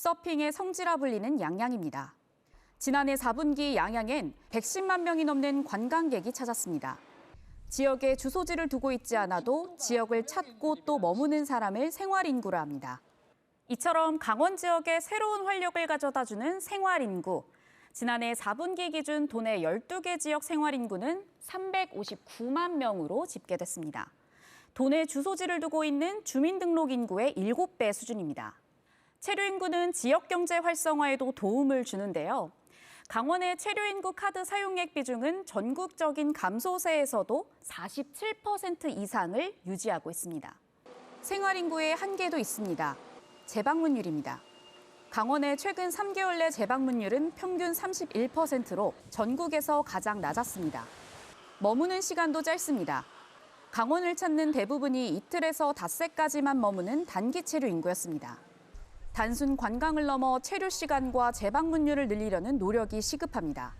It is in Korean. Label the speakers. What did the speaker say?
Speaker 1: 서핑의 성지라 불리는 양양입니다. 지난해 4분기 양양엔 110만 명이 넘는 관광객이 찾았습니다. 지역에 주소지를 두고 있지 않아도 지역을 찾고 또 머무는 사람을 생활인구라 합니다. 이처럼 강원 지역에 새로운 활력을 가져다주는 생활인구. 지난해 4분기 기준 도내 12개 지역 생활인구는 359만 명으로 집계됐습니다. 도내 주소지를 두고 있는 주민등록인구의 7배 수준입니다. 체류 인구는 지역 경제 활성화에도 도움을 주는데요. 강원의 체류 인구 카드 사용액 비중은 전국적인 감소세에서도 47% 이상을 유지하고 있습니다. 생활 인구의 한계도 있습니다. 재방문율입니다. 강원의 최근 3개월 내 재방문율은 평균 31%로 전국에서 가장 낮았습니다. 머무는 시간도 짧습니다. 강원을 찾는 대부분이 이틀에서 닷새까지만 머무는 단기 체류 인구였습니다. 단순 관광을 넘어 체류 시간과 재방문율을 늘리려는 노력이 시급합니다.